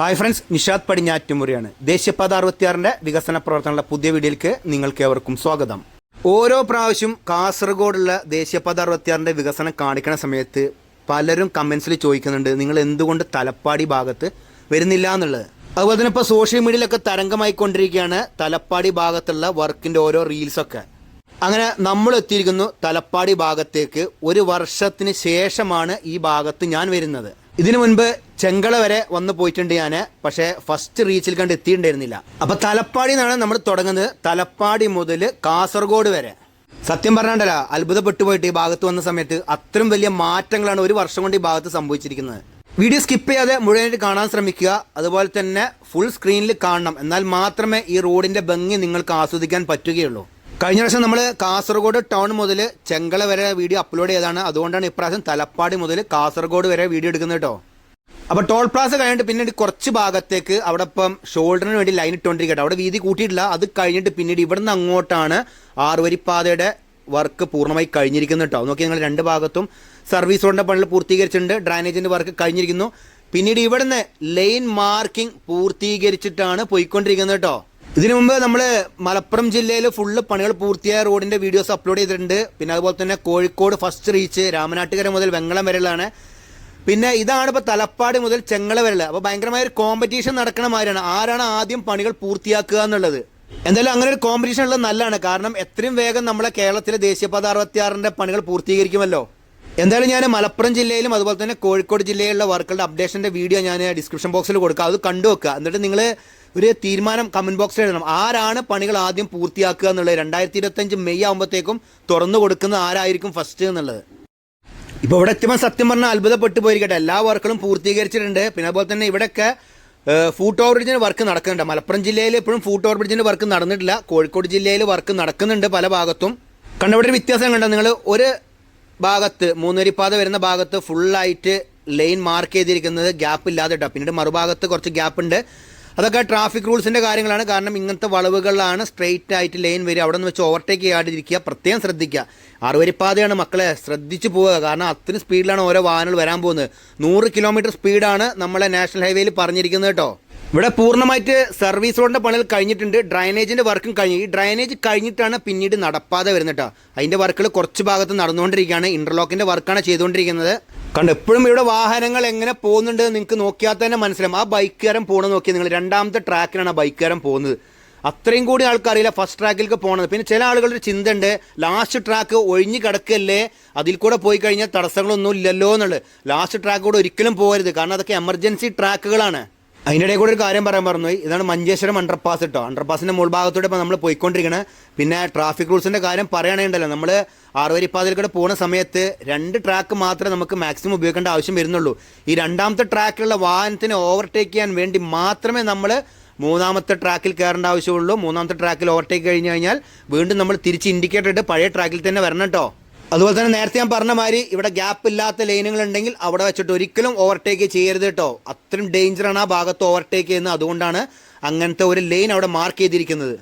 Hi friends Nishad പടിഞ്ഞാറ്റുമുറിയാണ്. ദേശീയപാത അറുപത്തിയാറിന്റെ വികസന പ്രവർത്തനങ്ങളുടെ പുതിയ വീഡിയോയിലേക്ക് നിങ്ങൾക്ക് ഏവർക്കും സ്വാഗതം. ഓരോ പ്രാവശ്യം കാസർഗോഡുള്ള ദേശീയപാത അറുപത്തിയാറിന്റെ വികസനം കാണിക്കുന്ന സമയത്ത് പലരും കമൻസിൽ ചോദിക്കുന്നുണ്ട് നിങ്ങൾ എന്തുകൊണ്ട് തലപ്പാടി ഭാഗത്ത് വരുന്നില്ല എന്നുള്ളത്? അതുപോലെ തന്നെ ഇപ്പോൾ സോഷ്യൽ മീഡിയയിലൊക്കെ തരംഗമായിക്കൊണ്ടിരിക്കുകയാണ് തലപ്പാടി ഭാഗത്തുള്ള വർക്കിന്റെ ഓരോ റീൽസൊക്കെ. അങ്ങനെ നമ്മൾ എത്തിയിരിക്കുന്നു തലപ്പാടി ഭാഗത്തേക്ക്. ഒരു വർഷത്തിന് ശേഷമാണ് ഈ ഭാഗത്ത് ഞാൻ വരുന്നത്. ഇതിനു മുൻപ് ചെങ്കള വരെ വന്നു പോയിട്ടുണ്ട് ഞാൻ പക്ഷേ ഫസ്റ്റ് റീച്ചിൽ കണ്ട് എത്തിയിട്ടുണ്ടായിരുന്നില്ല. അപ്പൊ തലപ്പാടി നിന്നാണ് നമ്മൾ തുടങ്ങുന്നത്. തലപ്പാടി മുതൽ കാസർഗോഡ് വരെ. സത്യം പറഞ്ഞാണ്ടല്ല അത്ഭുതപ്പെട്ടു പോയിട്ട് ഈ ഭാഗത്ത് വന്ന സമയത്ത് അത്രയും വലിയ മാറ്റങ്ങളാണ് ഒരു വർഷം കൊണ്ട് ഈ ഭാഗത്ത് സംഭവിച്ചിരിക്കുന്നത്. വീഡിയോ സ്കിപ്പ് ചെയ്യാതെ മുഴുവനായിട്ട് കാണാൻ ശ്രമിക്കുക. അതുപോലെ തന്നെ ഫുൾ സ്ക്രീനിൽ കാണണം. എന്നാൽ മാത്രമേ ഈ റോഡിന്റെ ഭംഗി നിങ്ങൾക്ക് ആസ്വദിക്കാൻ പറ്റുകയുള്ളൂ. കഴിഞ്ഞ പ്രാവശ്യം നമ്മൾ കാസർഗോഡ് ടൗൺ മുതൽ ചെങ്കള വരെ വീഡിയോ അപ്ലോഡ് ചെയ്തതാണ്. അതുകൊണ്ടാണ് ഇപ്രാവശ്യം തലപ്പാടി മുതൽ കാസർഗോഡ് വരെ വീഡിയോ എടുക്കുന്നത് കേട്ടോ. അപ്പോൾ ടോൾ പ്ലാസ കഴിഞ്ഞിട്ട് പിന്നീട് കുറച്ച് ഭാഗത്തേക്ക് അവിടെ ഇപ്പം ഷോൾഡറിന് വേണ്ടി ലൈൻ ഇട്ടുകൊണ്ടിരിക്കട്ടെ അവിടെ വീതി കൂട്ടിയിട്ടില്ല. അത് കഴിഞ്ഞിട്ട് പിന്നീട് ഇവിടുന്ന് അങ്ങോട്ടാണ് ആറുവരിപ്പാതയുടെ വർക്ക് പൂർണമായി കഴിഞ്ഞിരിക്കുന്നു കേട്ടോ. നോക്കി നിങ്ങൾ രണ്ട് ഭാഗത്തും സർവീസ് റോഡിന്റെ പണികൾ പൂർത്തീകരിച്ചിട്ടുണ്ട്. ഡ്രൈനേജിന്റെ വർക്ക് കഴിഞ്ഞിരിക്കുന്നു. പിന്നീട് ഇവിടുന്ന് ലൈൻ മാർക്കിംഗ് പൂർത്തീകരിച്ചിട്ടാണ് പോയിക്കൊണ്ടിരിക്കുന്നത് കേട്ടോ. ഇതിനു മുമ്പ് നമ്മൾ മലപ്പുറം ജില്ലയിൽ ഫുള്ള് പണികൾ പൂർത്തിയായ റോഡിന്റെ വീഡിയോസ് അപ്ലോഡ് ചെയ്തിട്ടുണ്ട്. പിന്നെ അതുപോലെ തന്നെ കോഴിക്കോട് ഫസ്റ്റ് റീച്ച് രാമനാട്ടുകര മുതൽ വെങ്ങളം വരെയുള്ളതാണ്. പിന്നെ ഇതാണ് ഇപ്പോൾ തലപ്പാട് മുതൽ ചെങ്ങള വരെയുള്ള. അപ്പോൾ ഭയങ്കരമായ ഒരു കോമ്പറ്റീഷൻ നടക്കണ മാതിരിയാണ്. ആരാണ് ആദ്യം പണികൾ പൂർത്തിയാക്കുക എന്നുള്ളത്? എന്തായാലും അങ്ങനെ ഒരു കോമ്പറ്റീഷൻ ഉള്ളത് നല്ലതാണ്. കാരണം എത്രയും വേഗം നമ്മളെ കേരളത്തിലെ ദേശീയപാത അറുപത്തിയാറിന്റെ പണികൾ പൂർത്തീകരിക്കുമല്ലോ. എന്തായാലും ഞാൻ മലപ്പുറം ജില്ലയിലും അതുപോലെ തന്നെ കോഴിക്കോട് ജില്ലയിലുള്ള വർക്കുകളുടെ അപ്ഡേഷന്റെ വീഡിയോ ഞാൻ ഡിസ്ക്രിപ്ഷൻ ബോക്സിൽ കൊടുക്കാം. അത് കണ്ടു വെക്കുക എന്നിട്ട് നിങ്ങൾ ഒരു തീരുമാനം കമന്റ് ബോക്സിൽ എഴുതണം. ആരാണ് പണികൾ ആദ്യം പൂർത്തിയാക്കുക എന്നുള്ളത്? രണ്ടായിരത്തി ഇരുപത്തഞ്ച് മെയ് ആകുമ്പോഴത്തേക്കും തുറന്നു കൊടുക്കുന്ന ആരായിരിക്കും ഫസ്റ്റ് എന്നുള്ളത്? ഇപ്പോൾ ഇവിടെ എത്തുമ്പോൾ സത്യം പറഞ്ഞാൽ അത്ഭുതപ്പെട്ടു പോയിരിക്കട്ടെ. എല്ലാ വർക്കുകളും പൂർത്തീകരിച്ചിട്ടുണ്ട്. പിന്നെ അതുപോലെ തന്നെ ഇവിടെയൊക്കെ ഫൂട്ട് ഓവർ ബ്രിഡ്ജിന് വർക്ക് നടക്കുന്നുണ്ട്. മലപ്പുറം ജില്ലയിൽ ഇപ്പോഴും ഫൂട്ട് ഓവർ ബ്രിഡ്ജിന് വർക്ക് നടന്നിട്ടില്ല. കോഴിക്കോട് ജില്ലയിൽ വർക്ക് നടക്കുന്നുണ്ട് പല ഭാഗത്തും. കണ്ട ഇവിടെ ഒരു വ്യത്യാസം കണ്ടോ? നിങ്ങൾ ഒരു ഭാഗത്ത് മൂന്നരിപ്പാത വരുന്ന ഭാഗത്ത് ഫുള്ളായിട്ട് ലൈൻ മാർക്ക് ചെയ്തിരിക്കുന്നത് ഗ്യാപ്പ് ഇല്ലാതെ കേട്ടോ പിന്നീട് മറുഭാഗത്ത് കുറച്ച് ഗ്യാപ്പ് ഉണ്ട്. അതൊക്കെ ട്രാഫിക് റൂൾസിന്റെ കാര്യങ്ങളാണ്. കാരണം ഇങ്ങനത്തെ വളവുകളിലാണ് സ്ട്രെയിറ്റ് ആയിട്ട് ലൈൻ വരിക. അവിടെ നിന്ന് വെച്ച് ഓവർടേക്ക് ചെയ്യാതിരിക്കുക. പ്രത്യേകം ശ്രദ്ധിക്കുക. അറുവരിപ്പാതയാണ് മക്കളെ ശ്രദ്ധിച്ചു പോവുക. കാരണം അത്രയും സ്പീഡിലാണ് ഓരോ വാഹനങ്ങൾ വരാൻ പോകുന്നത്. നൂറ് കിലോമീറ്റർ സ്പീഡാണ് നമ്മളെ നാഷണൽ ഹൈവേയിൽ പറഞ്ഞിരിക്കുന്നത് കേട്ടോ. ഇവിടെ പൂർണമായിട്ട് സർവീസ് റോഡിന്റെ പണികൾ കഴിഞ്ഞിട്ടുണ്ട്. ഡ്രൈനേജിന്റെ വർക്കും കഴിഞ്ഞു. ഈ ഡ്രൈനേജ് കഴിഞ്ഞിട്ടാണ് പിന്നീട് നടപ്പാതെ വരുന്നത് കേട്ടോ അതിന്റെ വർക്കുകൾ കുറച്ച് ഭാഗത്ത് നടന്നുകൊണ്ടിരിക്കുകയാണ്. ഇന്റർലോക്കിന്റെ വർക്കാണ് ചെയ്തുകൊണ്ടിരിക്കുന്നത്. കണ്ട് എപ്പോഴും ഇവിടെ വാഹനങ്ങൾ എങ്ങനെ പോകുന്നുണ്ട് നിങ്ങൾക്ക് നോക്കിയാൽ തന്നെ മനസ്സിലാവും. ആ ബൈക്കുകാരൻ പോകണമെന്ന് നോക്കിയാൽ നിങ്ങൾ രണ്ടാമത്തെ ട്രാക്കിലാണ് ആ ബൈക്കുകാരൻ പോകുന്നത്. അത്രയും കൂടി ആൾക്കാരില്ല ഫസ്റ്റ് ട്രാക്കിലേക്ക് പോകണത് പിന്നെ ചില ആളുകളുടെ ചിന്ത ഉണ്ട് ലാസ്റ്റ് ട്രാക്ക് ഒഴിഞ്ഞു കിടക്കല്ലേ? അതിൽ കൂടെ പോയി കഴിഞ്ഞാൽ തടസ്സങ്ങളൊന്നും ഇല്ലല്ലോ എന്നുള്ളത്. ലാസ്റ്റ് ട്രാക്ക് കൂടെ ഒരിക്കലും പോകരുത്. കാരണം അതൊക്കെ എമർജൻസി ട്രാക്കുകളാണ്. അതിനിടെ കൂടെ ഒരു കാര്യം പറയാൻ പറഞ്ഞു ഇതാണ് മഞ്ചേശ്വരം അണ്ടർപാസ് കേട്ടോ അണ്ടർപാസിന്റെ മുകൾ ഭാഗത്തൂടെ ഇപ്പോൾ നമ്മൾ പോയിക്കൊണ്ടിരിക്കുന്നത് പിന്നെ ട്രാഫിക് റൂൾസിന്റെ കാര്യം പറയുകയാണെങ്കിലോ നമ്മൾ ആറുവരിപ്പാതിൽ കൂടെ പോകുന്ന സമയത്ത് രണ്ട് ട്രാക്ക് മാത്രമേ നമുക്ക് മാക്സിമം ഉപയോഗിക്കേണ്ട ആവശ്യം വരുന്നുള്ളൂ. ഈ രണ്ടാമത്തെ ട്രാക്കിലുള്ള വാഹനത്തിനെ ഓവർടേക്ക് ചെയ്യാൻ വേണ്ടി മാത്രമേ നമ്മൾ മൂന്നാമത്തെ ട്രാക്കിൽ കയറേണ്ട ആവശ്യമുള്ളൂ. മൂന്നാമത്തെ ട്രാക്കിൽ ഓവർടേക്ക് കഴിഞ്ഞ് കഴിഞ്ഞാൽ വീണ്ടും നമ്മൾ തിരിച്ച് ഇൻഡിക്കേറ്റർ ഇട്ട് പഴയ ട്രാക്കിൽ തന്നെ വരണം കേട്ടോ അതുപോലെ തന്നെ നേരത്തെ ഞാൻ പറഞ്ഞ മാതിരി ഇവിടെ ഗ്യാപ്പ് ഇല്ലാത്ത ലൈനുകൾ ഉണ്ടെങ്കിൽ അവിടെ വെച്ചിട്ട് ഒരിക്കലും ഓവർടേക്ക് ചെയ്യരുത് കേട്ടോ. അത്രയും ഡേഞ്ചറാണ് ആ ഭാഗത്ത് ഓവർടേക്ക് ചെയ്യുന്നത്. അതുകൊണ്ടാണ് അങ്ങനത്തെ ഒരു ലൈൻ അവിടെ മാർക്ക് ചെയ്തിരിക്കുന്നത്.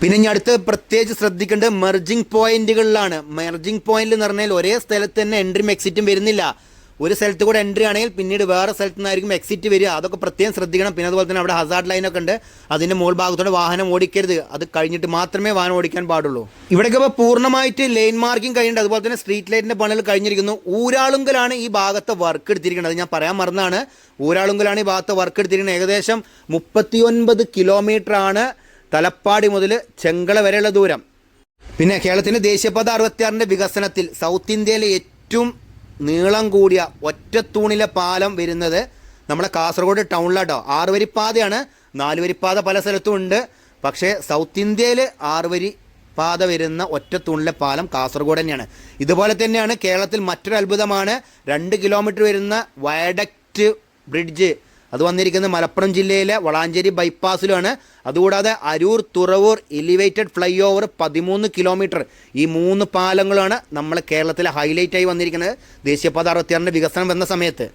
പിന്നെ ഇനി അടുത്ത് പ്രത്യേകിച്ച് ശ്രദ്ധിക്കേണ്ടത് മെർജിങ് പോയിന്റുകളിലാണ് മെർജിങ് പോയിന്റ് എന്ന് പറഞ്ഞാൽ ഒരേ സ്ഥലത്ത് തന്നെ എൻട്രിയും എക്സിറ്റും വരുന്നില്ല. ഒരു സ്ഥലത്ത് കൂടെ എൻട്രി ആണെങ്കിൽ പിന്നീട് വേറെ സ്ഥലത്ത് നിന്നായിരിക്കും എക്സിറ്റ് വരിക. അതൊക്കെ പ്രത്യേകം ശ്രദ്ധിക്കണം. പിന്നെ അതുപോലെ തന്നെ അവിടെ ഹസാർഡ് ലൈനൊക്കെ ഉണ്ട്. അതിന്റെ മുകൾ ഭാഗത്തോടെ വാഹനം ഓടിക്കരുത്. അത് കഴിഞ്ഞിട്ട് മാത്രമേ വാഹനം ഓടിക്കാൻ പാടുള്ളൂ. ഇവിടെയൊക്കെ ഇപ്പോൾ പൂർണമായിട്ട് ലൈൻ മാർക്കിംഗ് കഴിഞ്ഞിട്ട് അതുപോലെ തന്നെ സ്ട്രീറ്റ് ലൈറ്റിന്റെ പണികൾ കഴിഞ്ഞിരിക്കുന്നു. ഊരാളുങ്കലാണ് ഈ ഭാഗത്തെ വർക്ക് എടുത്തിരിക്കുന്നത്. ഞാൻ പറയാൻ മറന്നാണ്. ഊരാളുങ്കലാണ് ഈ ഭാഗത്തെ വർക്ക് എടുത്തിരിക്കുന്നത്. ഏകദേശം മുപ്പത്തിയൊൻപത് കിലോമീറ്റർ ആണ് തലപ്പാടി മുതൽ ചെങ്കള വരെയുള്ള ദൂരം. പിന്നെ കേരളത്തിന്റെ ദേശീയപാത അറുപത്തിയാറിന്റെ വികസനത്തിൽ സൗത്ത് ഇന്ത്യയിലെ ഏറ്റവും നീളം കൂടിയ ഒറ്റത്തൂണിലെ പാലം വരുന്നത് നമ്മുടെ കാസർഗോഡ് ടൗണിലാട്ടോ. ആറുവരിപ്പാതയാണ്. നാലുവരിപ്പാത പല സ്ഥലത്തും ഉണ്ട്. പക്ഷേ സൗത്ത് ഇന്ത്യയിൽ ആറുവരി പാത വരുന്ന ഒറ്റത്തൂണിലെ പാലം കാസർഗോഡ് തന്നെയാണ്. ഇതുപോലെ തന്നെയാണ് കേരളത്തിൽ മറ്റൊരു അത്ഭുതമാണ് രണ്ട് കിലോമീറ്റർ വരുന്ന വയഡക്റ്റ് ബ്രിഡ്ജ്. അത് വന്നിരിക്കുന്നത് മലപ്പുറം ജില്ലയിലെ വളാഞ്ചേരി ബൈപ്പാസിലുമാണ് അതുകൂടാതെ Aroor Thuravoor elevated flyover പതിമൂന്ന് കിലോമീറ്റർ ഈ മൂന്ന് പാലങ്ങളാണ് നമ്മൾ കേരളത്തിലെ ഹൈലൈറ്റായി വന്നിരിക്കുന്നത്. ദേശീയപാത അറുപത്തിയാറിന്റെ വികസനം വന്ന സമയത്ത്.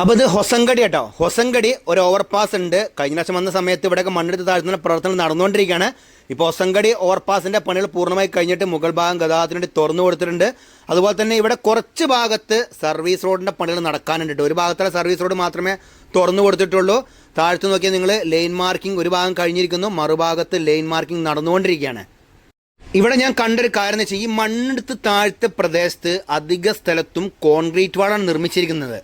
അപ്പോൾ ഇത് ഹൊസങ്കടി കേട്ടോ. ഹൊസങ്കടി ഒരു ഓവർപാസ് ഉണ്ട്. കഴിഞ്ഞ പ്രാവശ്യം വന്ന സമയത്ത് ഇവിടെയൊക്കെ മണ്ണെടുത്ത് താഴ്ത്തുന്ന പ്രവർത്തനം നടന്നുകൊണ്ടിരിക്കുകയാണ്. ഇപ്പോൾ ഹൊസങ്കടി ഓവർപാസിന്റെ പണികൾ പൂർണമായി കഴിഞ്ഞിട്ട് മുകൾ ഭാഗം ഗതാഗതത്തിന് വേണ്ടി തുറന്നു കൊടുത്തിട്ടുണ്ട്. അതുപോലെ തന്നെ ഇവിടെ കുറച്ച് ഭാഗത്ത് സർവീസ് റോഡിന്റെ പണികൾ നടക്കാനുണ്ട്. ഒരു ഭാഗത്തുള്ള സർവീസ് റോഡ് മാത്രമേ തുറന്നു കൊടുത്തിട്ടുള്ളൂ. താഴ്ത്തു നോക്കിയാൽ നിങ്ങൾ ലൈൻ മാർക്കിംഗ് ഒരു ഭാഗം കഴിഞ്ഞിരിക്കുന്നു. മറുഭാഗത്ത് ലൈൻ മാർക്കിംഗ് നടന്നുകൊണ്ടിരിക്കുകയാണ്. ഇവിടെ ഞാൻ കണ്ടൊരു കാര്യം എന്ന് വെച്ചാൽ ഈ മണ്ണെടുത്ത് താഴ്ത്ത പ്രദേശത്ത് അധിക സ്ഥലത്തും കോൺക്രീറ്റ് വാളാണ് നിർമ്മിച്ചിരിക്കുന്നത്.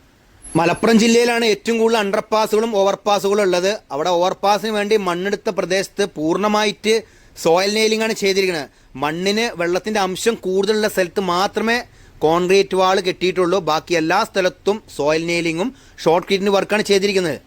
മലപ്പുറം ജില്ലയിലാണ് ഏറ്റവും കൂടുതൽ അണ്ടർപാസുകളും ഓവർപാസുകളും ഉള്ളത്. അവിടെ ഓവർപാസിന് വേണ്ടി മണ്ണെടുത്ത പ്രദേശത്ത് പൂർണമായിട്ട് സോയിൽ നെയിലിംഗ് ആണ് ചെയ്തിരിക്കുന്നത്. മണ്ണിന് വെള്ളത്തിന്റെ അംശം കൂടുതലുള്ള സ്ഥലത്ത് മാത്രമേ കോൺക്രീറ്റ് വാൾ കെട്ടിയിട്ടുള്ളൂ. ബാക്കി എല്ലാ സ്ഥലത്തും സോയിൽ നെയിലിങ്ങും ഷോർട്ട് ക്രീറ്റിന് വർക്കാണ് ചെയ്തിരിക്കുന്നത്.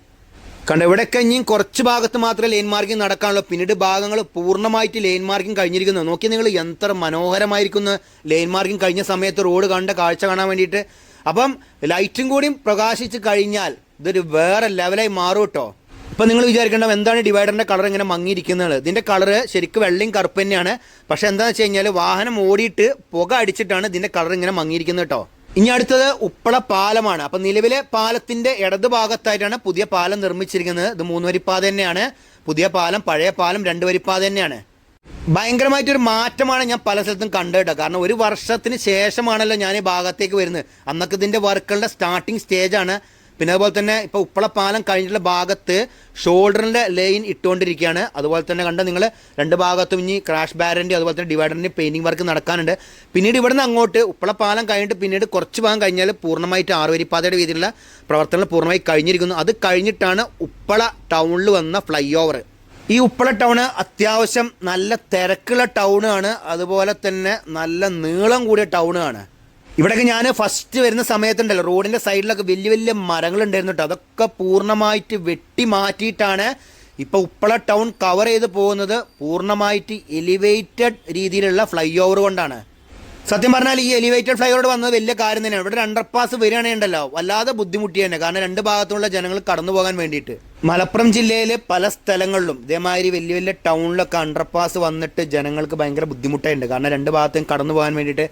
കണ്ട ഇവിടെയൊക്കെ ഇനിയും കുറച്ച് ഭാഗത്ത് മാത്രമേ ലൈൻ മാർക്കിംഗ് നടക്കാനുള്ളൂ. പിന്നീട് ഭാഗങ്ങൾ പൂർണമായിട്ട് ലൈൻ മാർക്കിംഗ് കഴിഞ്ഞിരിക്കുന്നു. നോക്കി നിങ്ങൾ എത്ര മനോഹരമായിരിക്കുന്നു ലൈൻ മാർക്കിംഗ് കഴിഞ്ഞ സമയത്ത് റോഡ് കണ്ട കാഴ്ച കാണാൻ വേണ്ടിയിട്ട്. അപ്പം ലൈറ്റും കൂടിയും പ്രകാശിച്ച് കഴിഞ്ഞാൽ ഇതൊരു വേറെ ലെവലായി മാറും കേട്ടോ. ഇപ്പം നിങ്ങൾ വിചാരിക്കേണ്ട എന്താണ് ഡിവൈഡറിന്റെ കളർ ഇങ്ങനെ മങ്ങിയിരിക്കുന്നത്? ഇതിന്റെ കളർ ശരിക്കും വെള്ളയും കറുപ്പ് തന്നെയാണ്. പക്ഷേ എന്താണെന്ന് വെച്ച് കഴിഞ്ഞാൽ വാഹനം ഓടിയിട്ട് പുക അടിച്ചിട്ടാണ് ഇതിന്റെ കളർ ഇങ്ങനെ മങ്ങിയിരിക്കുന്നത് കേട്ടോ. ഇനി അടുത്തത് ഉപ്പള പാലമാണ്. അപ്പം നിലവിലെ പാലത്തിന്റെ ഇടത് ഭാഗത്തായിട്ടാണ് പുതിയ പാലം നിർമ്മിച്ചിരിക്കുന്നത്. ഇത് മൂന്ന് വരിപ്പാത തന്നെയാണ്. പുതിയ പാലം പഴയ പാലം രണ്ട് വരിപ്പാത തന്നെയാണ്. ഭയങ്കരമായിട്ടൊരു മാറ്റമാണ് ഞാൻ പല സ്ഥലത്തും കണ്ടു കേട്ടോ കാരണം ഒരു വർഷത്തിന് ശേഷമാണല്ലോ ഞാൻ ഈ ഭാഗത്തേക്ക് വരുന്നത്. അന്നൊക്കെ ഇതിന്റെ വർക്കുകളുടെ സ്റ്റാർട്ടിങ് സ്റ്റേജാണ് പിന്നെ അതുപോലെ തന്നെ ഇപ്പോൾ ഉപ്പള പാലം കഴിഞ്ഞിട്ടുള്ള ഭാഗത്ത് ഷോൾഡറിന്റെ ലൈൻ ഇട്ടുകൊണ്ടിരിക്കുകയാണ്. അതുപോലെ തന്നെ കണ്ട നിങ്ങൾ രണ്ട് ഭാഗത്തും ഇനി ക്രാഷ് ബാരന്റെ അതുപോലെ തന്നെ ഡിവൈഡറിന്റെ പെയിന്റിംഗ് വർക്ക് നടക്കാനുണ്ട്. പിന്നീട് ഇവിടുന്ന് അങ്ങോട്ട് ഉപ്പള പാലം കഴിഞ്ഞിട്ട് പിന്നീട് കുറച്ച് ഭാഗം കഴിഞ്ഞാൽ പൂർണമായിട്ട് ആറുവരിപ്പാതയുടെ രീതിയിലുള്ള പ്രവർത്തനങ്ങൾ പൂർണമായി കഴിഞ്ഞിരിക്കുന്നു. അത് കഴിഞ്ഞിട്ടാണ് ഉപ്പള ടൗണിൽ വന്ന ഫ്ലൈ ഓവർ ഈ ഉപ്പള ടൗണ് അത്യാവശ്യം നല്ല തിരക്കുള്ള ടൗണാണ്. അതുപോലെ തന്നെ നല്ല നീളം കൂടിയ ടൗണാണ്. ഇവിടെയൊക്കെ ഞാൻ ഫസ്റ്റ് വരുന്ന സമയത്തുണ്ടല്ലോ റോഡിന്റെ സൈഡിലൊക്കെ വലിയ വലിയ മരങ്ങളുണ്ടായിരുന്നു കേട്ടോ അതൊക്കെ പൂർണമായിട്ട് വെട്ടി മാറ്റിയിട്ടാണ് ഇപ്പോൾ ഉപ്പള ടൗൺ കവർ ചെയ്ത് പോകുന്നത്. പൂർണമായിട്ട് എലിവേറ്റഡ് രീതിയിലുള്ള ഫ്ലൈ ഓവർ കൊണ്ടാണ്. സത്യം പറഞ്ഞാൽ ഈ എലിവേറ്റഡ് ഫ്ലൈ ഓവർ വന്നത് വലിയ കാര്യം തന്നെയാണ്. ഇവിടെ ഒരു അണ്ടർപാസ് വരികയാണെങ്കിൽ ഉണ്ടല്ലോ വല്ലാതെ ബുദ്ധിമുട്ടി തന്നെ. കാരണം രണ്ട് ഭാഗത്തുള്ള ജനങ്ങൾ കടന്നു പോകാൻ വേണ്ടിയിട്ട്. മലപ്പുറം ജില്ലയിലെ പല സ്ഥലങ്ങളിലും ഇതേമാതിരി വലിയ വലിയ ടൗണിലൊക്കെ അണ്ടർപാസ് വന്നിട്ട് ജനങ്ങൾക്ക് ഭയങ്കര ബുദ്ധിമുട്ടായിട്ടുണ്ട്. കാരണം രണ്ട് ഭാഗത്തും കടന്നു പോകാൻ വേണ്ടിയിട്ട്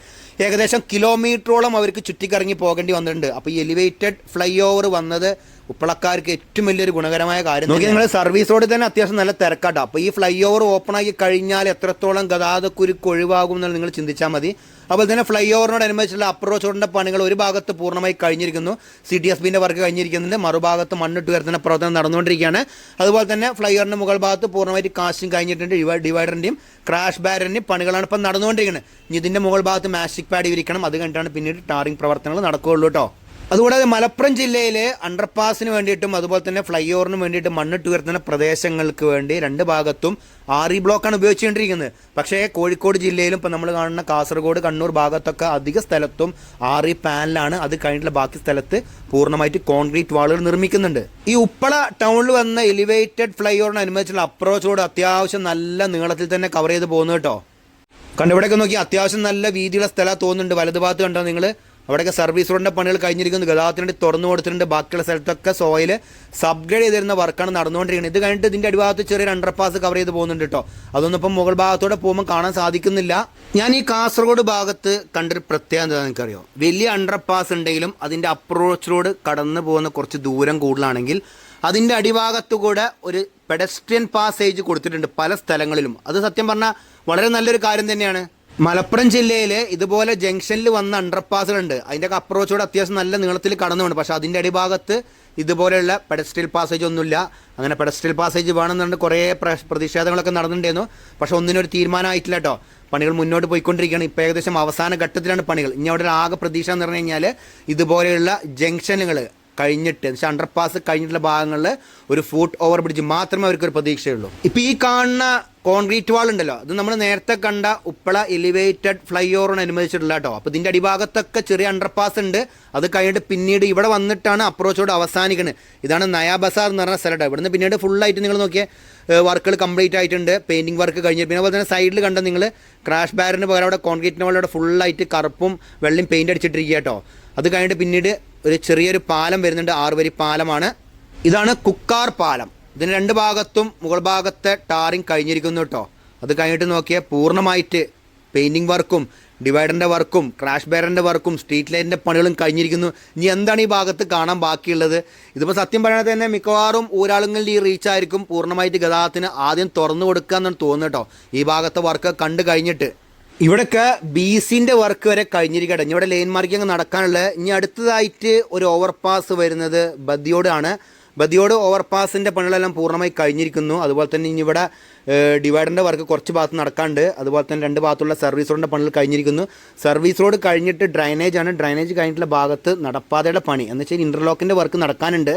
ഏകദേശം കിലോമീറ്ററോളം അവർക്ക് ചുറ്റിക്കറങ്ങി പോകേണ്ടി വന്നിട്ടുണ്ട്. അപ്പോൾ ഈ എലിവേറ്റഡ് ഫ്ലൈ ഓവർ വന്നത് ഉപ്പളക്കാർക്ക് ഏറ്റവും വലിയൊരു ഗുണകരമായ കാര്യം നോക്കി നിങ്ങൾ സർവീസ് റോഡിൽ തന്നെ അത്യാവശ്യം നല്ല തിരക്കാട്ടോ. അപ്പോൾ ഈ ഫ്ലൈ ഓവർ ഓപ്പൺ ആക്കി കഴിഞ്ഞാൽ എത്രത്തോളം ഗതാഗതക്കുരുക്ക് ഒഴിവാകും എന്നുള്ള നിങ്ങൾ ചിന്തിച്ചാൽ മതി. അതുപോലെ തന്നെ ഫ്ലൈ ഓവറിനോടനുബന്ധിച്ചുള്ള അപ്രോച്ച് റോഡിന്റെ പണികൾ ഒരു ഭാഗത്ത് പൂർണമായി കഴിഞ്ഞിരിക്കുന്നു. സി ടി എസ് ബിന്റെ വർക്ക് കഴിഞ്ഞിരിക്കുന്നുണ്ട്. മറുഭാഗത്ത് മണ്ണിട്ട് ഉയർത്തുന്ന പ്രവർത്തനം നടന്നുകൊണ്ടിരിക്കുകയാണ്. അതുപോലെ തന്നെ ഫ്ലൈ ഓവറിന്റെ മുകൾ ഭാഗത്ത് പൂർണമായിട്ട് കാസ്റ്റിംഗ് കഴിഞ്ഞിട്ടുണ്ട്. ഡിവൈ ഡിവൈഡറിന്റെയും ക്രാഷ് ബാരറിന്റെയും പണികളാണ് ഇപ്പം നടന്നുകൊണ്ടിരിക്കുന്നത്. ഇതിന്റെ മുകൾ ഭാഗത്ത് മാസ്റ്റിക് പാഡ് ഇരിക്കണം. അത് കഴിഞ്ഞിട്ടാണ് പിന്നീട് ടാറിംഗ് പ്രവർത്തനങ്ങൾ നടക്കുകയുള്ളൂ കേട്ടോ. അതുകൂടാതെ മലപ്പുറം ജില്ലയിലെ അണ്ടർപാസിന് വേണ്ടിയിട്ടും അതുപോലെ തന്നെ ഫ്ലൈ ഓവറിന് വേണ്ടിയിട്ടും മണ്ണിട്ട് ഉയർത്തുന്ന പ്രദേശങ്ങൾക്ക് വേണ്ടി രണ്ട് ഭാഗത്തും ആറി ബ്ലോക്കാണ് ഉപയോഗിച്ചുകൊണ്ടിരിക്കുന്നത്. പക്ഷേ കോഴിക്കോട് ജില്ലയിലും ഇപ്പം നമ്മൾ കാണുന്ന കാസർഗോഡ് കണ്ണൂർ ഭാഗത്തൊക്കെ അധിക സ്ഥലത്തും ആറി പാനലാണ് അത് കഴിഞ്ഞിട്ടുള്ള ബാക്കി സ്ഥലത്ത് പൂർണമായിട്ട് കോൺക്രീറ്റ് വാളുകൾ നിർമ്മിക്കുന്നുണ്ട്. ഈ ഉപ്പള ടൗണിൽ വന്ന എലിവേറ്റഡ് ഫ്ലൈ ഓവറിന് അനുബന്ധിച്ചുള്ള അപ്രോച്ചോട് അത്യാവശ്യം നല്ല നീളത്തിൽ തന്നെ കവർ ചെയ്ത് പോകുന്നു കേട്ടോ. കണ്ടിവിടെയൊക്കെ നോക്കി അത്യാവശ്യം നല്ല വീതിയുള്ള സ്ഥലം തോന്നുന്നുണ്ട്. വലതുഭാഗത്ത് കണ്ടോ നിങ്ങൾ അവിടെയൊക്കെ സർവീസ് റോഡിന്റെ പണികൾ കഴിഞ്ഞിരിക്കുന്നു. ഗതാഗതത്തിന് വേണ്ടി തുറന്നു കൊടുത്തിട്ടുണ്ട്. ബാക്കിയുള്ള സ്ഥലത്തൊക്കെ സോയിൽ സബ്ഗ്രേഡ് ചെയ്തിരുന്ന വർക്കാണ് നടന്നുകൊണ്ടിരിക്കുന്നത്. ഇത് കഴിഞ്ഞിട്ട് ഇതിന്റെ അടിഭാഗത്ത് ചെറിയൊരു അണ്ടർപാസ് കവർ ചെയ്ത് പോകുന്നുണ്ട് കേട്ടോ അതൊന്നും ഇപ്പം മുകൾ ഭാഗത്തോടെ പോകുമ്പോൾ കാണാൻ സാധിക്കുന്നില്ല. ഞാൻ ഈ കാസർഗോഡ് ഭാഗത്ത് കണ്ടൊരു പ്രത്യേകത എനിക്കറിയോ? വലിയ അണ്ടർപാസ് ഉണ്ടെങ്കിലും അതിന്റെ അപ്രോച്ച് റോഡ് കടന്നു പോകുന്ന കുറച്ച് ദൂരം കൂടുതലാണെങ്കിൽ അതിന്റെ അടിഭാഗത്തു കൂടെ ഒരു പെഡസ്ട്രിയൻ പാസേജ് കൊടുത്തിട്ടുണ്ട് പല സ്ഥലങ്ങളിലും. അത് സത്യം പറഞ്ഞാൽ വളരെ നല്ലൊരു കാര്യം തന്നെയാണ്. മലപ്പുറം ജില്ലയിൽ ഇതുപോലെ ജംഗ്ഷനിൽ വന്ന അണ്ടർപാസുകളുണ്ട് അതിന്റെ ഒക്കെ അപ്രോച്ചോട് അത്യാവശ്യം നല്ല നീളത്തിൽ കടന്നുണ്ട് പക്ഷേ അതിന്റെ അടിഭാഗത്ത് ഇതുപോലെയുള്ള പെഡസ്ട്രിയൽ പാസേജ് ഒന്നുമില്ല. അങ്ങനെ പെഡസ്ട്രിയൽ പാസേജ് വേണമെന്നുണ്ട് കുറേ പ്ര- പ്രതിഷേധങ്ങളൊക്കെ നടന്നിട്ടുണ്ടായിരുന്നു. പക്ഷേ ഒന്നിനൊരു തീരുമാനമായിട്ടില്ല കേട്ടോ. പണികൾ മുന്നോട്ട് പോയിക്കൊണ്ടിരിക്കുകയാണ്. ഇപ്പോൾ ഏകദേശം അവസാന ഘട്ടത്തിലാണ് പണികൾ. ഇനി അവിടെ ആകെ പ്രതീക്ഷ എന്ന് പറഞ്ഞു കഴിഞ്ഞാൽ ഇതുപോലെയുള്ള ജംഗ്ഷനുകൾ കഴിഞ്ഞിട്ട് എന്ന് വെച്ചാൽ അണ്ടർപാസ് കഴിഞ്ഞിട്ടുള്ള ഭാഗങ്ങളിൽ ഒരു ഫുട്ട് ഓവർ ബ്രിഡ്ജ് മാത്രമേ അവർക്ക് ഒരു പ്രതീക്ഷയുള്ളൂ. ഇപ്പോൾ ഈ കാണുന്ന കോൺക്രീറ്റ് വാൾ ഉണ്ടല്ലോ അത് നമ്മൾ നേരത്തെ കണ്ട ഉപ്പള എലിവേറ്റഡ് ഫ്ലൈ ഓവറിന് അനുവദിച്ചിട്ടുള്ള കേട്ടോ. അപ്പോൾ ഇതിന്റെ അടിഭാഗത്തൊക്കെ ചെറിയ അണ്ടർപാസ് ഉണ്ട്. അത് കഴിഞ്ഞിട്ട് പിന്നീട് ഇവിടെ വന്നിട്ടാണ് അപ്രോച്ചോട് അവസാനിക്കുന്നത് ഇതാണ് നയാ ബസാർ എന്ന് പറഞ്ഞ സ്ഥലം ഇവിടുന്ന് പിന്നീട് ഫുള്ളായിട്ട് നിങ്ങൾ നോക്കിയ വർക്കുകൾ കംപ്ലീറ്റ് ആയിട്ടുണ്ട്. പെയിന്റിംഗ് വർക്ക് കഴിഞ്ഞു പിന്നെ അതുപോലെ തന്നെ സൈഡിൽ കണ്ട നിങ്ങൾ ക്രാഷ് ബാരിന് പകരം അവിടെ കോൺക്രീറ്റിന് പോലെ അവിടെ ഫുള്ളായിട്ട് കറുപ്പും വെള്ളയും പെയിന്റ് അടിച്ചിട്ടിരിക്കുക കേട്ടോ. അത് കഴിഞ്ഞിട്ട് പിന്നീട് ഒരു ചെറിയൊരു പാലം വരുന്നുണ്ട് ആറുവരി പാലമാണ്. ഇതാണ് കുക്കാർ പാലം. ഇതിന് രണ്ട് ഭാഗത്തും മുകൾ ഭാഗത്തെ ടാറിങ് കഴിഞ്ഞിരിക്കുന്നു കേട്ടോ. അത് കഴിഞ്ഞിട്ട് നോക്കിയാൽ പൂർണമായിട്ട് പെയിന്റിങ് വർക്കും ഡിവൈഡറിന്റെ വർക്കും ക്രാഷ് ബാരറിന്റെ വർക്കും സ്ട്രീറ്റ് ലൈറ്റിന്റെ പണികളും കഴിഞ്ഞിരിക്കുന്നു. ഇനി എന്താണ് ഈ ഭാഗത്ത് കാണാൻ ബാക്കിയുള്ളത്? ഇതിപ്പോൾ സത്യം പറയണത് തന്നെ മിക്കവാറും ഊരാളുങ്ങളിൽ ഈ റീച്ച് ആയിരിക്കും. പൂർണമായിട്ട് ഗതാഗതത്തിന് ആദ്യം തുറന്നു കൊടുക്കുക എന്നാണ് തോന്നുന്നു കേട്ടോ. ഈ ഭാഗത്തെ വർക്ക് കണ്ടു കഴിഞ്ഞിട്ട്. ഇവിടെയൊക്കെ ബി സിന്റെ വർക്ക് വരെ കഴിഞ്ഞിരിക്കട്ടെ. ഇവിടെ ലൈൻ മാർക്കിംഗ് നടക്കാനുള്ള ഇനി അടുത്തതായിട്ട് ഒരു ഓവർപാസ് വരുന്നത് ബദിയോടാണ്. ബദിയോട് ഓവർപാസിന്റെ പണികളെല്ലാം പൂർണമായി കഴിഞ്ഞിരിക്കുന്നു. അതുപോലെ തന്നെ ഇനി ഇവിടെ ഡിവൈഡറിന്റെ വർക്ക് കുറച്ച് ഭാഗത്ത് നടക്കാണ്ട്. അതുപോലെ തന്നെ രണ്ട് ഭാഗത്തുള്ള സർവീസ് റോഡിന്റെ പണികൾ കഴിഞ്ഞിരിക്കുന്നു. സർവീസ് റോഡ് കഴിഞ്ഞിട്ട് ഡ്രൈനേജ് ആണ്. ഡ്രൈനേജ് കഴിഞ്ഞിട്ടുള്ള ഭാഗത്ത് നടപ്പാതയുടെ പണി. എന്ന് വെച്ചാൽ ഇന്റർലോക്കിന്റെ വർക്ക് നടക്കാനുണ്ട്.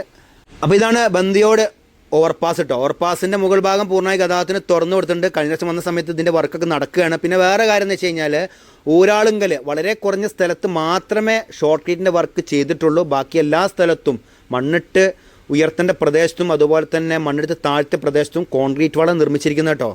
അപ്പോൾ ഇതാണ് ബന്ദിയോട് ഓവർപാസ് കേട്ടോ ഓവർപാസിന്റെ മുകൾ ഭാഗം പൂർണമായി ഗതാഗതത്തിന് തുറന്നു കൊടുത്തിട്ടുണ്ട്. കഴിഞ്ഞ വർഷം വന്ന സമയത്ത് ഇതിന്റെ വർക്കൊക്കെ നടക്കുകയാണ്. പിന്നെ വേറെ കാര്യം എന്ന് വെച്ച് കഴിഞ്ഞാൽ ഊരാളുങ്കൽ വളരെ കുറഞ്ഞ സ്ഥലത്ത് മാത്രമേ ഷോർട്ട് വർക്ക് ചെയ്തിട്ടുള്ളൂ. ബാക്കി എല്ലാ സ്ഥലത്തും മണ്ണിട്ട് ഉയർത്തേണ്ട പ്രദേശത്തും അതുപോലെ തന്നെ മണ്ണെടുത്ത് താഴ്ത്ത പ്രദേശത്തും കോൺക്രീറ്റ് വളം നിർമ്മിച്ചിരിക്കുന്നത് കേട്ടോ.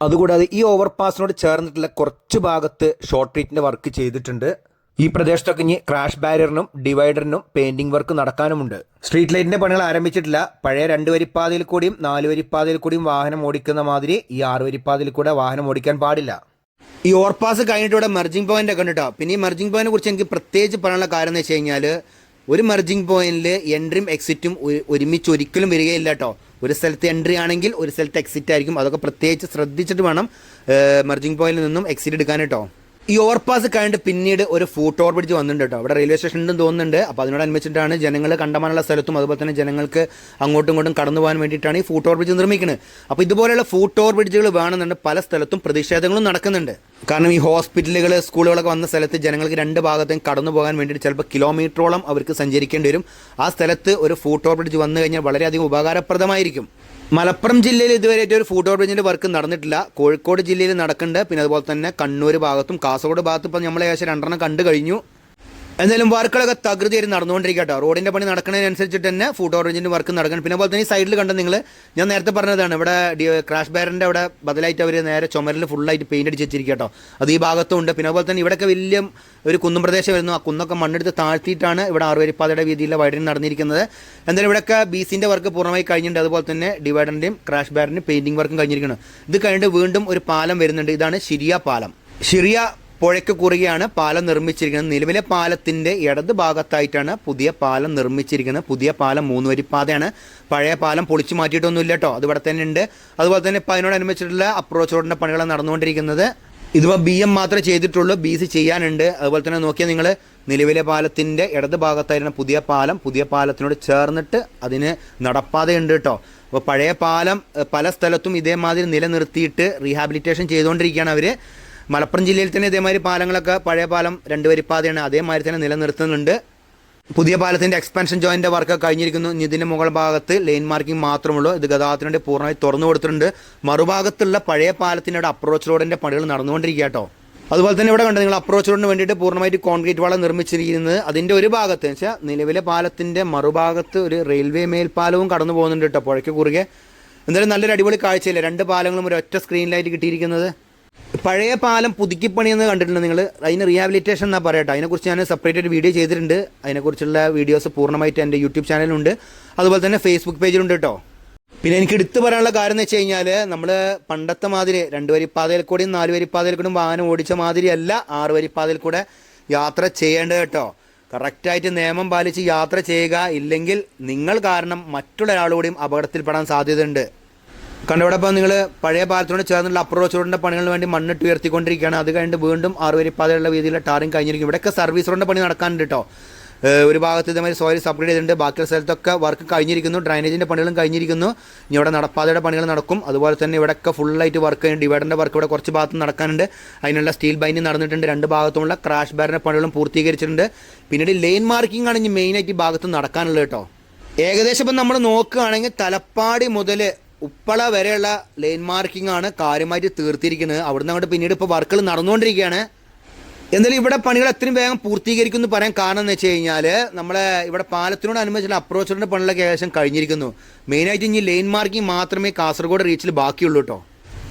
അതുകൂടാതെ ഈ ഓവർപാസിനോട് ചേർന്നിട്ടുള്ള കുറച്ച് ഭാഗത്ത് ഷോർട്ട് ട്രീറ്റിന്റെ വർക്ക് ചെയ്തിട്ടുണ്ട്. ഈ പ്രദേശത്തൊക്കെ ഇനി ക്രാഷ് ബാരിയറിനും ഡിവൈഡറിനും പെയിന്റിംഗ് വർക്ക് നടക്കാനുമുണ്ട്. സ്ട്രീറ്റ് ലൈറ്റിന്റെ പണികൾ ആരംഭിച്ചിട്ടില്ല. പഴയ രണ്ട് വരിപ്പാതയിൽ കൂടിയും നാല് വരിപ്പാതയിൽ കൂടിയും വാഹനം ഓടിക്കുന്ന മാതിരി ഈ ആറ് വരിപ്പാതയിൽ കൂടെ വാഹനം ഓടിക്കാൻ പാടില്ല. ഈ ഓവർപാസ് കഴിഞ്ഞിട്ട് ഇവിടെ മെർജിംഗ് പോയിന്റ് ഒക്കെ ഉണ്ട് പിന്നെ ഈ മെർജിംഗ് പോയിന്റിനെ കുറിച്ച് എനിക്ക് പ്രത്യേകിച്ച് പറയാനുള്ള കാര്യം എന്ന് വെച്ച് കഴിഞ്ഞാൽ ഒരു മെർജിംഗ് പോയിന്റിൽ എൻട്രിയും എക്സിറ്റും ഒരുമിച്ച് ഒരിക്കലും വരികയില്ല കേട്ടോ ഒരു സ്ഥലത്ത് എൻട്രി ആണെങ്കിൽ ഒരു സ്ഥലത്ത് എക്സിറ്റ് ആയിരിക്കും. അതൊക്കെ പ്രത്യേകിച്ച് ശ്രദ്ധിച്ചിട്ട് വേണം മെർജിംഗ് പോയിന്റിൽ നിന്നും എക്സിറ്റ് എടുക്കാൻ കേട്ടോ ഈ ഓവർപാസ് കഴിഞ്ഞിട്ട് പിന്നീട് ഒരു ഫൂട്ട് ഓവർ ബ്രിഡ്ജ് വന്നിട്ടുണ്ട് കേട്ടോ. അവിടെ റെയിൽവേ സ്റ്റേഷൻ ഉണ്ടെന്ന് തോന്നുന്നുണ്ട്. അപ്പോൾ അതിനോടനുബന്ധിച്ചിട്ടാണ് ജനങ്ങൾ കണ്ടമാനുള്ള സ്ഥലത്തും അതുപോലെ തന്നെ ജനങ്ങൾക്ക് അങ്ങോട്ടും ഇങ്ങോട്ടും കടന്നു പോകാൻ വേണ്ടിയിട്ടാണ് ഈ ഫൂട്ട് ഓവർ ബ്രിഡ്ജ് നിർമ്മിക്കുന്നത്. അപ്പോൾ ഇതുപോലെയുള്ള ഫൂട്ട് ഓവർ ബ്രിഡ്ജുകൾ വേണമെന്നുണ്ട് പല സ്ഥലത്തും പ്രതിഷേധങ്ങളും നടക്കുന്നുണ്ട്. കാരണം ഈ ഹോസ്പിറ്റലുകൾ സ്കൂളുകളൊക്കെ വന്ന സ്ഥലത്ത് ജനങ്ങൾക്ക് രണ്ട് ഭാഗത്തേയും കടന്നു പോകാൻ വേണ്ടിയിട്ട് ചിലപ്പോൾ കിലോമീറ്ററോളം അവർക്ക് സഞ്ചരിക്കേണ്ടി വരും. ആ സ്ഥലത്ത് ഒരു ഫൂട്ട് ഓവർ ബ്രിഡ്ജ് വന്നു കഴിഞ്ഞാൽ വളരെയധികം ഉപകാരപ്രദമായിരിക്കും. മലപ്പുറം ജില്ലയിൽ ഇതുവരെയായിട്ട് ഒരു ഫുഡ് ഓവർ വർക്ക് നടന്നിട്ടില്ല. കോഴിക്കോട് ജില്ലയിൽ നടക്കുന്നുണ്ട്. പിന്നെ അതുപോലെ തന്നെ കണ്ണൂർ ഭാഗത്തും കാസർഗോഡ് ഭാഗത്തും ഇപ്പം നമ്മൾ ഏകദേശം രണ്ടെണ്ണം കണ്ടു കഴിഞ്ഞു. എന്തായാലും വർക്കുകളൊക്കെ തകൃതിയായി നടന്നുകൊണ്ടിരിക്കുക കേട്ടോ. റോഡിന്റെ പണി നടക്കുന്നതിനനുസരിച്ചിട്ട് തന്നെ ഫുഡ് ഓവർ വർക്ക് നടക്കണം. പിന്നെ അതുപോലെ തന്നെ ഈ സൈഡിൽ കണ്ട നിങ്ങൾ ഞാൻ നേരത്തെ പറഞ്ഞതാണ് ഇവിടെ ക്രാഷ് ബാരന്റെ അവിടെ ബദലായിട്ട് അവർ നേരെ ചുമരിൽ ഫുള്ളായിട്ട് പെയിന്റ് അടിച്ച് വെച്ചിരിക്കുക കേട്ടോ. അത് ഈ ഭാഗത്തും ഉണ്ട് പിന്നെ അതുപോലെ തന്നെ ഇവിടെയൊക്കെ വലിയ ഒരു കുന്നും പ്രദേശം വരുന്നു. ആ കുന്നൊക്കെ മണ്ണെടുത്ത് താഴ്ത്തിയിട്ടാണ് ഇവിടെ ആറുവരിപ്പാതയുടെ വീതിയിലെ വൈഡിന് നടന്നിരിക്കുന്നത്. എന്തായാലും ഇവിടെയൊക്കെ ബി സിന്റെ വർക്ക് പൂർണമായി കഴിഞ്ഞിട്ടുണ്ട്. അതുപോലെ തന്നെ ഡിവൈഡറിന്റെയും ക്രാഷ് ബാരിന്റെയും പെയിന്റിംഗ് വർക്കും കഴിഞ്ഞിരിക്കുന്നു. ഇത് കഴിഞ്ഞിട്ട് വീണ്ടും ഒരു പാലം വരുന്നുണ്ട്. ഇതാണ് ശിരിയ പാലം. ഷിറിയ പുഴയ്ക്ക് കുറുകെയാണ് പാലം നിർമ്മിച്ചിരിക്കുന്നത്. നിലവിലെ പാലത്തിന്റെ ഇടത് ഭാഗത്തായിട്ടാണ് പുതിയ പാലം നിർമ്മിച്ചിരിക്കുന്നത്. പുതിയ പാലം മൂന്ന് വരിപ്പാതയാണ് പഴയ പാലം പൊളിച്ചു മാറ്റിയിട്ടൊന്നുമില്ല കേട്ടോ. അത് തന്നെ ഉണ്ട്. അതുപോലെ തന്നെ ഇപ്പോൾ അതിനോടനുബന്ധിച്ചിട്ടുള്ള അപ്രോച്ച് റോഡിന്റെ പണികൾ നടന്നുകൊണ്ടിരിക്കുന്നത്. ഇതിപ്പോൾ ബി എം മാത്രമേ ചെയ്തിട്ടുള്ളൂ. ബി സി ചെയ്യാനുണ്ട്. അതുപോലെ തന്നെ നോക്കിയാൽ നിങ്ങൾ നിലവിലെ പാലത്തിന്റെ ഇടത് ഭാഗത്തായിരുന്ന പുതിയ പാലം. പുതിയ പാലത്തിനോട് ചേർന്നിട്ട് അതിന് നടപ്പാതയുണ്ട് കേട്ടോ. അപ്പോൾ പഴയ പാലം പല സ്ഥലത്തും ഇതേമാതിരി നിലനിർത്തിയിട്ട് റീഹാബിലിറ്റേഷൻ ചെയ്തുകൊണ്ടിരിക്കുകയാണ് അവർ മലപ്പുറം ജില്ലയിൽ തന്നെ ഇതേമാതിരി പാലങ്ങളൊക്കെ പഴയ പാലം രണ്ട് വരിപ്പാതയാണ് അതേമാതിരി തന്നെ നിലനിർത്തുന്നുണ്ട്. പുതിയ പാലത്തിന്റെ എക്സ്പെൻഷൻ ജോയിന്റെ വർക്ക് കഴിഞ്ഞിരിക്കുന്നു. ഇതിന്റെ മുകൾ ഭാഗത്ത് ലൈൻ മാർക്കിംഗ് മാത്രമുള്ളൂ. ഇത് ഗതാഗതത്തിന് പൂർണമായി തുറന്നു കൊടുത്തിട്ടുണ്ട്. മറുഭാഗത്തുള്ള പഴയ പാലത്തിന്റെ അപ്രോച്ച് റോഡിന്റെ പണികൾ നടന്നുകൊണ്ടിരിക്കുക കേട്ടോ. അതുപോലെ തന്നെ ഇവിടെ കണ്ടത് നിങ്ങൾ അപ്രോച്ച് റോഡിന് വേണ്ടിയിട്ട് പൂർണമായിട്ട് കോൺക്രീറ്റ് വളം നിർമ്മിച്ചിരിക്കുന്നത്. അതിന്റെ ഒരു ഭാഗത്ത് വെച്ചാൽ നിലവിലെ പാലത്തിന്റെ മറുഭാഗത്ത് ഒരു റെയിൽവേ മേൽപ്പാലവും കടന്നു പോകുന്നുണ്ട് കേട്ടോ പുഴയ്ക്ക് കുറുകെ. എന്തായാലും നല്ലൊരു അടിപൊളി കാഴ്ചയില്ല? രണ്ട് പാലങ്ങളും ഒരു ഒറ്റ സ്ക്രീനിലായിട്ട് കിട്ടിയിരിക്കുന്നത്. പഴയ പാലം പുതുക്കിപ്പണിയെന്ന് കണ്ടിട്ടുണ്ട് നിങ്ങൾ അതിന് റീഹാബിലിറ്റേഷൻ എന്നാ പറയട്ടെ. അതിനെക്കുറിച്ച് ഞാൻ സെപ്പറേറ്റ് ഒരു വീഡിയോ ചെയ്തിട്ടുണ്ട്. അതിനെക്കുറിച്ചുള്ള വീഡിയോസ് പൂർണമായിട്ട് എന്റെ യൂട്യൂബ് ചാനലിലുണ്ട് അതുപോലെ തന്നെ ഫേസ്ബുക്ക് പേജിലുണ്ട് കേട്ടോ പിന്നെ എനിക്ക് എടുത്തു പറയാനുള്ള കാര്യം എന്ന് വെച്ച് കഴിഞ്ഞാൽ നമ്മൾ പണ്ടത്തെ മാതിരി രണ്ട് വരിപ്പാതയിൽ കൂടിയും നാല് വരിപ്പാതയിൽ കൂടിയും വാഹനം ഓടിച്ച മാതിരിയല്ല ആറ് വരിപ്പാതയിൽ കൂടെ യാത്ര ചെയ്യേണ്ടത് കേട്ടോ. കറക്റ്റായിട്ട് നിയമം പാലിച്ച് യാത്ര ചെയ്യുക ഇല്ലെങ്കിൽ നിങ്ങൾ കാരണം മറ്റുള്ള ഒരാളുകൂടിയും അപകടത്തിൽപ്പെടാൻ സാധ്യതയുണ്ട്. കണ്ട ഇവിടെ ഇപ്പോൾ നിങ്ങൾ പഴയ പാലത്തിനോട് ചേർന്നുള്ള അപ്രോച്ച് റോഡിന്റെ പണികളിന് വേണ്ടി മണ്ണിട്ട് ഉയർത്തിക്കൊണ്ടിരിക്കുകയാണ്. അത് കഴിഞ്ഞിട്ട് വീണ്ടും ആറുവരിപ്പാതയുള്ള രീതിയിലുള്ള ടാറിങ് കഴിഞ്ഞിരിക്കും. ഇവിടെയൊക്കെ സർവീസ് റോഡിന്റെ പണി നടക്കാനുണ്ട് കേട്ടോ. ഒരു ഭാഗത്ത് ഇതേമാതിരി സോയിൽ അപ്ഗ്രേഡ് ചെയ്തിട്ടുണ്ട്. ബാക്കിയുള്ള സ്ഥലത്തൊക്കെ വർക്ക് കഴിഞ്ഞിരിക്കുന്നു. ഡ്രൈനേജിന്റെ പണികളും കഴിഞ്ഞിരിക്കുന്നു. ഇനി ഇവിടെ നടപ്പാതയുടെ പണികൾ നടക്കും. അതുപോലെ തന്നെ ഇവിടെയൊക്കെ ഫുള്ളായിട്ട് വർക്ക് ചെയ്യുന്നുണ്ട് ഡിവൈഡറിന്റെ വർക്ക് ഇവിടെ കുറച്ച് ഭാഗത്ത് നടക്കാനുണ്ട്. അതിനുള്ള സ്റ്റീൽ ബൈൻഡിങ് നടന്നിട്ടുണ്ട്. രണ്ട് ഭാഗത്തുമുള്ള ക്രാഷ് ബാറിന്റെ പണികളും പൂർത്തീകരിച്ചിട്ടുണ്ട്. പിന്നീട് ലെയിൻ മാർക്കിംഗ് ആണ് ഇനി മെയിനായിട്ട് ഈ ഭാഗത്ത് നടക്കാനുള്ളത് കേട്ടോ. ഏകദേശം ഇപ്പം നമ്മൾ നോക്കുകയാണെങ്കിൽ തലപ്പാടി മുതൽ ഉപ്പള വരെയുള്ള ലൈൻ മാർക്കിംഗ് ആണ് കാര്യമായിട്ട് തീർത്തിരിക്കുന്നത്. അവിടുന്ന് അങ്ങോട്ട് പിന്നീട് ഇപ്പോൾ വർക്കുകൾ നടന്നുകൊണ്ടിരിക്കുകയാണ്. എന്തായാലും ഇവിടെ പണികൾ എത്രയും വേഗം പൂർത്തീകരിക്കും എന്ന് പറയാൻ കാരണം എന്ന് വെച്ച് കഴിഞ്ഞാൽ നമ്മളെ ഇവിടെ പാലത്തിനോട് അനുബന്ധിച്ചുള്ള അപ്രോച്ച് റോഡിന്റെ പണികളൊക്കെ ഏകദേശം കഴിഞ്ഞിരിക്കുന്നു. മെയിനായിട്ട് ഇനി ലൈൻ മാർക്കിംഗ് മാത്രമേ കാസർഗോഡ് റീച്ചിൽ ബാക്കിയുള്ളൂ കേട്ടോ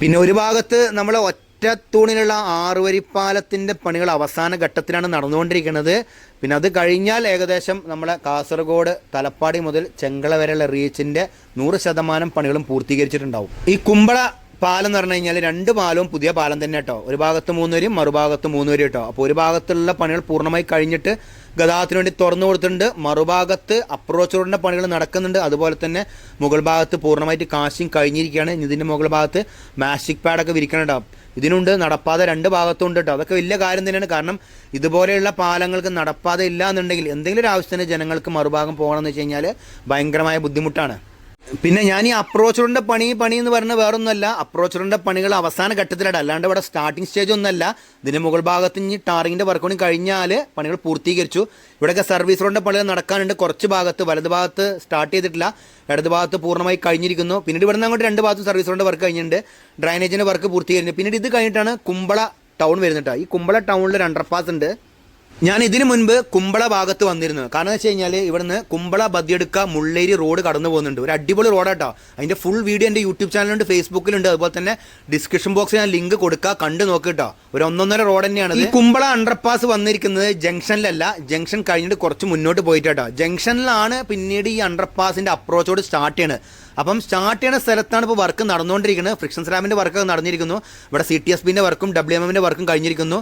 പിന്നെ ഒരു ഭാഗത്ത് നമ്മളെ ഒറ്റത്തൂണിലുള്ള ആറുവരിപ്പാലത്തിന്റെ പണികൾ അവസാന ഘട്ടത്തിലാണ് നടന്നുകൊണ്ടിരിക്കുന്നത്. പിന്നെ അത് കഴിഞ്ഞാൽ ഏകദേശം നമ്മളെ കാസർഗോഡ് തലപ്പാടി മുതൽ ചെങ്കള വരെയുള്ള റീച്ചിന്റെ നൂറ് ശതമാനം പണികളും പൂർത്തീകരിച്ചിട്ടുണ്ടാവും. ഈ കുമ്പള പാലം എന്ന് പറഞ്ഞു കഴിഞ്ഞാൽ രണ്ട് പാലവും പുതിയ പാലം തന്നെ കേട്ടോ. ഒരു ഭാഗത്ത് മൂന്ന് വരും മറുഭാഗത്ത് മൂന്ന് വരും കേട്ടോ. അപ്പോൾ ഒരു ഭാഗത്തുള്ള പണികൾ പൂർണമായി കഴിഞ്ഞിട്ട് ഗതാഗതത്തിന് വേണ്ടി തുറന്നു കൊടുത്തിട്ടുണ്ട്. മറുഭാഗത്ത് അപ്രോച്ച് റോഡിന്റെ പണികൾ നടക്കുന്നുണ്ട്. അതുപോലെ തന്നെ മുകൾ ഭാഗത്ത് പൂർണമായിട്ട് കാശിങ് കഴിഞ്ഞിരിക്കുകയാണ്. ഇതിന്റെ മുകൾ ഭാഗത്ത് മാസ്റ്റിക് പാഡൊക്കെ വിരിക്കണുണ്ടാവും ഇതിനുണ്ട് നടപ്പാത രണ്ട് ഭാഗത്തും ഉണ്ട് കേട്ടോ അതൊക്കെ വലിയ കാര്യം തന്നെയാണ്. കാരണം ഇതുപോലെയുള്ള പാലങ്ങൾക്ക് നടപ്പാത ഇല്ല എന്നുണ്ടെങ്കിൽ എന്തെങ്കിലും ഒരു ആവശ്യത്തിന് ജനങ്ങൾക്ക് മറുഭാഗം പോകണമെന്ന് വെച്ച് കഴിഞ്ഞാൽ ഭയങ്കരമായ ബുദ്ധിമുട്ടാണ്. പിന്നെ ഞാൻ ഈ അപ്രോച്ചറിന്റെ പണി പണി എന്ന് പറയുന്നത് വേറൊന്നുമല്ല. അപ്രോച്ചറിന്റെ പണികൾ അവസാന ഘട്ടത്തിലാണ് അല്ലാണ്ട് ഇവിടെ സ്റ്റാർട്ടിംഗ് സ്റ്റേജ് ഒന്നല്ല ഇതിന്റെ മുകൾ ഭാഗത്ത് ഇനി ടാറിങ്ങിന്റെ വർക്ക് കഴിഞ്ഞാൽ പണികൾ പൂർത്തീകരിച്ചു. ഇവിടെയൊക്കെ സർവീസ് റോഡിന്റെ പണികൾ നടക്കാനുണ്ട്. കുറച്ച് ഭാഗത്ത് വലത് ഭാഗത്ത് സ്റ്റാർട്ട് ചെയ്തിട്ടില്ല. ഇടത് ഭാഗത്ത് പൂർണമായി കഴിഞ്ഞിരിക്കുന്നു. പിന്നീട് ഇവിടെ നിന്ന് അങ്ങോട്ട് രണ്ട് ഭാഗത്ത് സർവീസ് റോഡിന്റെ വർക്ക് കഴിഞ്ഞിട്ടുണ്ട്. ഡ്രൈനേജിന്റെ വർക്ക് പൂർത്തീകരിച്ചു പിന്നീട് ഇത് കഴിഞ്ഞിട്ടാണ് കുമ്പള ടൗൺ വരുന്നുണ്ട് ഈ കുമ്പള ടൗണിൽ ഒരു അണ്ടർപാസ് ഉണ്ട്. ഞാൻ ഇതിനു മുൻപ് കുമ്പള ഭാഗത്ത് വന്നിരുന്നു. കാരണം വെച്ച് കഴിഞ്ഞാൽ ഇവിടുന്ന് കുമ്പള ബദിയെടുക്ക മുള്ളേരി റോഡ് കടന്നു പോകുന്നുണ്ട്. ഒരു അടിപൊളി റോഡാട്ടോ അതിന്റെ ഫുൾ വീഡിയോ എന്റെ യൂട്യൂബ് ചാനലുണ്ട് ഫേസ്ബുക്കിലുണ്ട് അതുപോലെ തന്നെ ഡിസ്ക്രിപ്ഷൻ ബോക്സിൽ ഞാൻ ലിങ്ക് കൊടുക്കുക കണ്ടു നോക്കിട്ടോ ഒരു ഒന്നൊന്നര റോഡ് തന്നെയാണ് ഈ കുമ്പള അണ്ടർപാസ് വന്നിരിക്കുന്നത് ജംഗ്ഷനിലല്ല. ജംഗ്ഷൻ കഴിഞ്ഞിട്ട് കുറച്ച് മുന്നോട്ട് പോയിട്ടോ ജംഗ്ഷനിലാണ് പിന്നീട് ഈ അണ്ടർപാസിന്റെ അപ്രോച്ചോട് സ്റ്റാർട്ട് ചെയ്യണത് അപ്പം സ്റ്റാർട്ട് ചെയ്യുന്ന സ്ഥലത്താണ് ഇപ്പോൾ വർക്ക് നടന്നുകൊണ്ടിരിക്കുന്നത്. ഫ്രിക്ഷൻ സ്ലാമിന്റെ വർക്കൊക്കെ നടന്നിരിക്കുന്നു. ഇവിടെ സി ടി എസ് ബിന്റെ വർക്കും ഡബ്ല്യു എം എമ്മിന്റെ വർക്കും കഴിഞ്ഞിരിക്കുന്നു.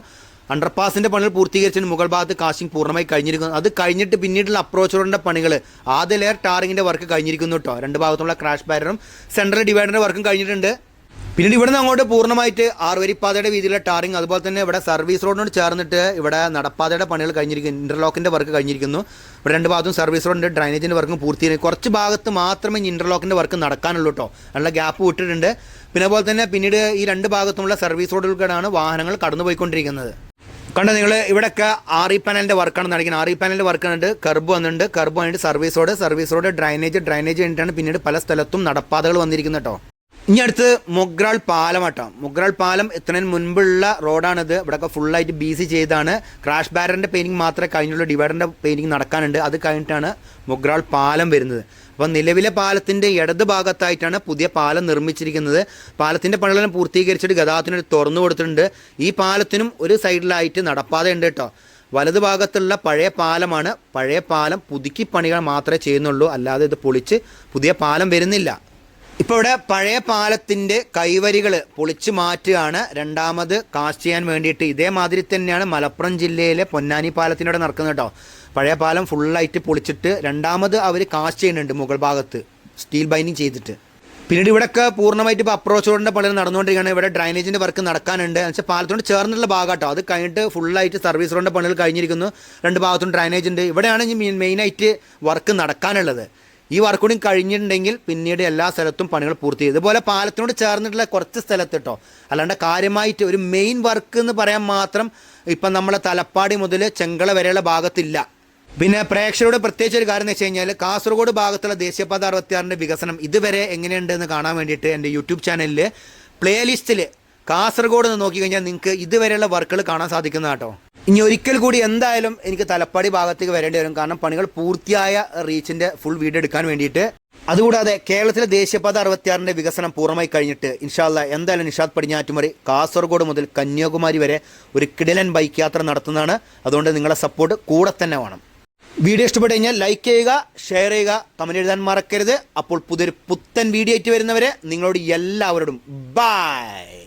അണ്ടർപാസിന്റെ പണികൾ പൂർത്തീകരിച്ചതിന് മുകൾ ഭാഗത്ത് കാശിങ് പൂർണമായി കഴിഞ്ഞിരിക്കുന്നു. അത് കഴിഞ്ഞിട്ട് പിന്നീടുള്ള അപ്രോച്ച് റോഡിന്റെ പണികൾ. ആദ്യ ലെയർ ടാറിങ്ങിന്റെ വർക്ക് കഴിഞ്ഞിരിക്കുന്നു കേട്ടോ രണ്ട് ഭാഗത്തുള്ള ക്രാഷ് ബാരറും സെൻട്രൽ ഡിവൈഡറിന്റെ വർക്കും കഴിഞ്ഞിട്ടുണ്ട്. പിന്നീട് ഇവിടെ നിന്ന് അങ്ങോട്ട് പൂർണമായിട്ട് ആറുവരിപ്പാതയുടെ വീതിയിലുള്ള ടാറിങ് അതുപോലെ തന്നെ ഇവിടെ സർവീസ് റോഡിനോട് ചേർന്നിട്ട് ഇവിടെ നടപ്പാതയുടെ പണികൾ കഴിഞ്ഞിരിക്കുന്നു. ഇന്റർലോക്കിന്റെ വർക്ക് കഴിഞ്ഞിരിക്കുന്നു. ഇവിടെ രണ്ട് ഭാഗത്തും സർവീസ് റോഡിന്റെ ഡ്രൈനേജിന്റെ വർക്കും പൂർത്തിയായി കുറച്ച് ഭാഗത്ത് മാത്രമേ ഇനി ഇന്റർലോക്കിന്റെ വർക്ക് നടക്കാനുള്ളൂ കേട്ടോ നല്ല ഗ്യാപ്പ് വിട്ടിട്ടുണ്ട്. പിന്നെ അതുപോലെ തന്നെ പിന്നീട് ഈ രണ്ട് ഭാഗത്തുമുള്ള സർവീസ് റോഡുകൾക്കാണ് വാഹനങ്ങൾ കടന്നുപോയിക്കൊണ്ടിരിക്കുന്നത്. കണ്ടോ നിങ്ങൾ ഇവിടെയൊക്കെ ആർ ഇ പാനലിന്റെ വർക്കാണ് നടക്കുന്നത്. ആറി ഇ പാനലിന്റെ വർക്ക് ഉണ്ട് കർബ് വന്നിട്ടുണ്ട്. കർബ് വന്നിട്ട് service road service road drainage drainage കഴിഞ്ഞിട്ടാണ് പിന്നീട് പല സ്ഥലത്തും നടപ്പാതകൾ വന്നിരിക്കുന്നത് കേട്ടോ ഇനി അടുത്ത് മൊഗ്രാൾ പാലം കേട്ടോ മൊഗ്രാൾ പാലം എത്തുന്നതിന് മുൻപുള്ള റോഡാണിത്. ഇവിടെയൊക്കെ ഫുള്ളായിട്ട് ബി സി ചെയ്താണ് ക്രാഷ് ബാരറിന്റെ പെയിന്റിങ് മാത്രമേ കഴിഞ്ഞുള്ളൂ. ഡിവൈഡറിന്റെ പെയിന്റിങ് നടക്കാനുണ്ട്. അത് കഴിഞ്ഞിട്ടാണ് മൊഗ്രാൾ പാലം വരുന്നത്. അപ്പോൾ നിലവിലെ പാലത്തിന്റെ ഇടത് ഭാഗത്തായിട്ടാണ് പുതിയ പാലം നിർമ്മിച്ചിരിക്കുന്നത്. പാലത്തിന്റെ പണികളെല്ലാം പൂർത്തീകരിച്ചിട്ട് ഗതാഗതത്തിന് തുറന്നു കൊടുത്തിട്ടുണ്ട്. ഈ പാലത്തിനും ഒരു സൈഡിലായിട്ട് നടപ്പാതെ ഉണ്ട് കേട്ടോ. വലത് ഭാഗത്തുള്ള പഴയ പാലമാണ്. പഴയ പാലം പുതുക്കി പണികൾ മാത്രമേ ചെയ്യുന്നുള്ളൂ. അല്ലാതെ ഇത് പൊളിച്ച് പുതിയ പാലം വരുന്നില്ല. ഇപ്പോൾ ഇവിടെ പഴയ പാലത്തിന്റെ കൈവരികൾ പൊളിച്ചു മാറ്റുകയാണ്. രണ്ടാമത് കാസ്റ്റ് ചെയ്യാൻ വേണ്ടിയിട്ട് ഇതേമാതിരി തന്നെയാണ് മലപ്പുറം ജില്ലയിലെ പൊന്നാനി പാലത്തിനോട് നടക്കുന്നത് കേട്ടോ. പഴയ പാലം ഫുള്ളായിട്ട് പൊളിച്ചിട്ട് രണ്ടാമത് അവർ കാസ്റ്റ് ചെയ്യുന്നുണ്ട് മുകൾ ഭാഗത്ത് സ്റ്റീൽ ബൈൻഡിങ് ചെയ്തിട്ട്. പിന്നീട് ഇവിടെയൊക്കെ പൂർണമായിട്ട് ഇപ്പോൾ അപ്രോച്ച് റോഡിന്റെ പണി നടന്നുകൊണ്ടിരിക്കുകയാണ്. ഇവിടെ ഡ്രൈനേജിന്റെ വർക്ക് നടക്കാനുണ്ട്. എന്ന് വെച്ചാൽ പാലത്തോട് ചേർന്നുള്ള ഭാഗം കേട്ടോ അത് കഴിഞ്ഞിട്ട് ഫുള്ളായിട്ട് സർവീസ് റോഡിന്റെ പണികൾ കഴിഞ്ഞിരിക്കുന്നു. രണ്ട് ഭാഗത്തും ഡ്രൈനേജ് ഉണ്ട്. ഇവിടെയാണ് മെയിനായിട്ട് വർക്ക് നടക്കാനുള്ളത്. ഈ വർക്ക് കൂടി കഴിഞ്ഞിട്ടുണ്ടെങ്കിൽ പിന്നീട് എല്ലാ സ്ഥലത്തും പണികൾ പൂർത്തി ചെയ്തു ഇതുപോലെ പാലത്തിനോട് ചേർന്നിട്ടുള്ള കുറച്ച് സ്ഥലത്ത് കേട്ടോ അല്ലാണ്ട് കാര്യമായിട്ട് ഒരു മെയിൻ വർക്ക് എന്ന് പറയാൻ മാത്രം ഇപ്പം നമ്മളെ തലപ്പാടി മുതൽ ചെങ്കള വരെയുള്ള ഭാഗത്തില്ല. പിന്നെ പ്രേക്ഷകരോട് പ്രത്യേകിച്ച് ഒരു കാര്യം എന്ന് വെച്ച് കഴിഞ്ഞാൽ കാസർഗോഡ് ഭാഗത്തുള്ള ദേശീയപാത അറുപത്തിയാറിന്റെ വികസനം ഇതുവരെ എങ്ങനെയുണ്ട് എന്ന് കാണാൻ വേണ്ടിയിട്ട് എന്റെ യൂട്യൂബ് ചാനലിൽ പ്ലേലിസ്റ്റിൽ കാസർഗോഡ് നിന്ന് നോക്കിക്കഴിഞ്ഞാൽ നിങ്ങൾക്ക് ഇതുവരെയുള്ള വർക്കുകൾ കാണാൻ സാധിക്കുന്ന കേട്ടോ ഇനി ഒരിക്കൽ കൂടി എന്തായാലും എനിക്ക് തലപ്പാടി ഭാഗത്തേക്ക് വരേണ്ടി വരും. കാരണം പണികൾ പൂർത്തിയായ റീച്ചിന്റെ ഫുൾ വീഡിയോ എടുക്കാൻ വേണ്ടിയിട്ട്. അതുകൂടാതെ കേരളത്തിലെ ദേശീയപാത അറുപത്തിയാറിന്റെ വികസനം പൂർണമായി കഴിഞ്ഞിട്ട് ഇൻഷാല്ല എന്തായാലും നിഷാദ് പടിഞ്ഞാറ്റുമറി കാസർഗോഡ് മുതൽ കന്യാകുമാരി വരെ ഒരു കിടിലൻ ബൈക്ക് യാത്ര നടത്തുന്നതാണ്. അതുകൊണ്ട് നിങ്ങളെ സപ്പോർട്ട് കൂടെ തന്നെ വേണം. വീഡിയോ ഇഷ്ടപ്പെട്ടു കഴിഞ്ഞാൽ ലൈക്ക് ചെയ്യുക ഷെയർ ചെയ്യുക കമന്റ് എഴുതാൻ മറക്കരുത്. അപ്പോൾ പുതിയൊരു പുത്തൻ വീഡിയോ ആയിട്ട് വരുന്നവരെ നിങ്ങളോട് എല്ലാവരോടും ബൈ